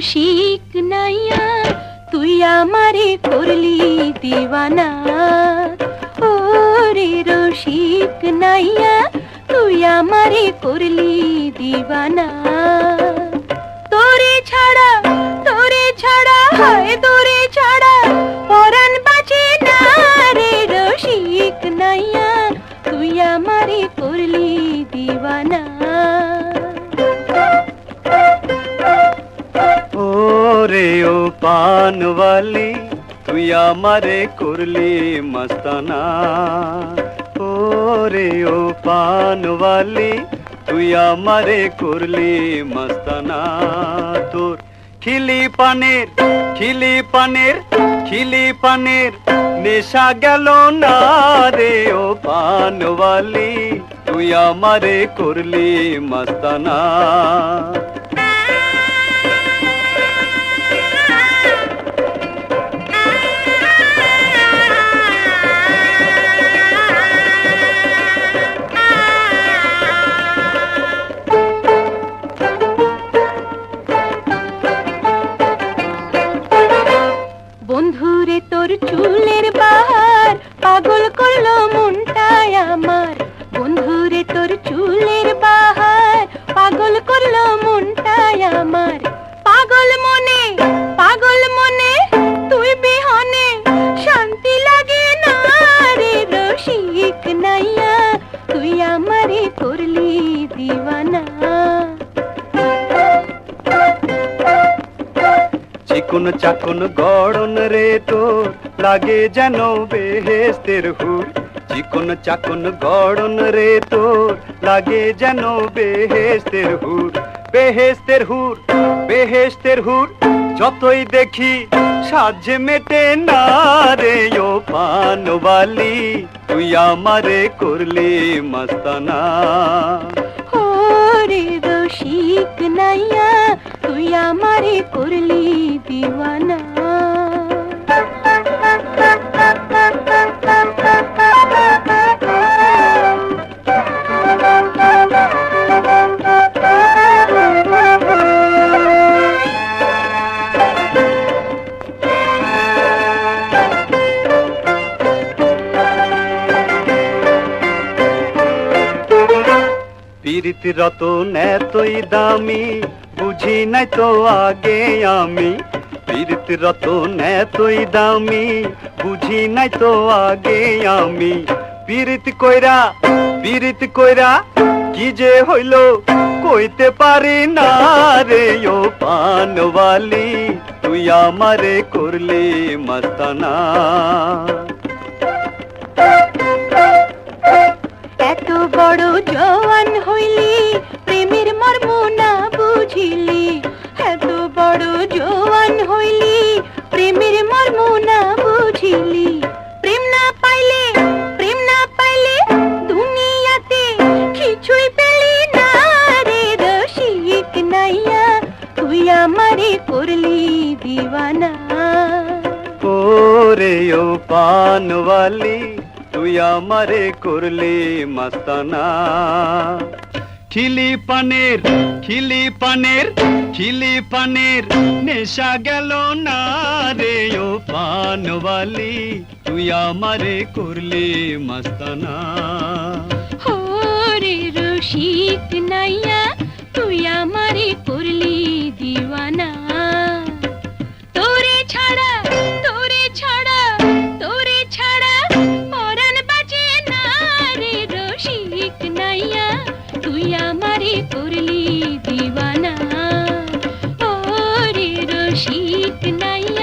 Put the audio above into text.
রসিক নাইয়া, তুই আমারে করলি দিওয়ানা। ও রে রসিক নাইয়া, তুই আমারে করলি দিওয়ানা। তোরে ছাড়া তোরে ছাড়া, হায় তোরে ছাড়া পরাণ বাঁচে না রে রসিক নাইয়া। তুই আমারে রে ও পানওয়ালি, তুই আমারে করলি মস্তানা। ও রে ও পানওয়ালি, তুই আমারে করলি মস্তানা। তোর খিলি পানের খিলি পানের খিলি পানের নেশা গেল না রে ও পানওয়ালি, তুই আমারে করলি মস্তানা। চিকুন, চাকুন গড়ন রে তোর লাগে যেন বেহেস্তের হুর। চিকুন, চাকুন গড়ন রে তোর লাগে যেন বেহেস্তের হুর। বেহেস্তের হুর বেহেস্তের হুর। যতই দেখি সাজে মেটে না রে ও পানবালি তুই আমারে করলি মস্তানা। ওরে রসিক নাইয়া, তুই আমারে করলি দিওয়ানা। পীড়িত রতন এতই দামি বুঝি নাই তো আগে আমি। পীড়িত রতন এতই দামি, বুঝি নাই তো আগে আমি। পীড়িত কইরা পীড়িত কইরা কি যে হইল কইতে পারি না রে ও পানওয়ালি, তুই আমারে করলি মস্তানা। এত বড় জওয়ান হইলি, প্রেমের মর্ম না বুঝিলি, এত বড় জওয়ান হইলি, প্রেমের মর্ম না বুঝিলি। প্রেম না পাইলে, প্রেম না পাইলে দুনিয়াতে কিছুই পেলি না রে রসিক নাইয়া। তুই আমারে করলি দিওয়ানা। ও রে ও পানওয়ালি, তুই আমারে করলি মস্তানা। খিলি পানের খিলি পানের খিলি পানের নেশা গেল না রে ও পানওয়ালি, তুই আমারে করলি মস্তানা। ওরে রসিক নাইয়া, তুই আমারে করলি দিওয়ানা एक नई